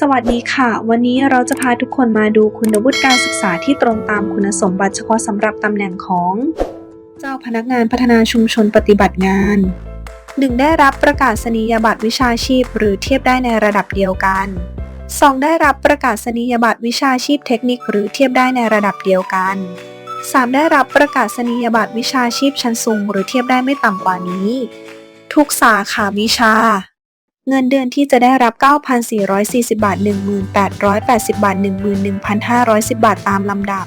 สวัสดีค่ะ วันนี้เราจะพาทุกคนมาดูคุณวุฒิการศึกษาที่ตรงตามคุณสมบัติเฉพาะสำหรับตำแหน่งของ เจ้าพนักงานพัฒนาชุมชนปฏิบัติงาน 1. ได้รับประกาศนียบัตรวิชาชีพ หรือเทียบได้ในระดับเดียวกัน 2. ได้รับประกาศนียบัตรวิชาชีพเทคนิค หรือเทียบได้ในระดับเดียวกัน 3. ได้รับประกาศนียบัตรวิชาชีพชั้นสูง หรือเทียบได้ไม่ต่ำกว่านี้ ทุกสาขาวิชา เงินเดือนที่จะได้รับ 9,440 บาท 1880บาท 11,510 บาทตามลำดับ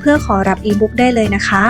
เพื่อขอรับอีบุ๊กได้เลยนะคะ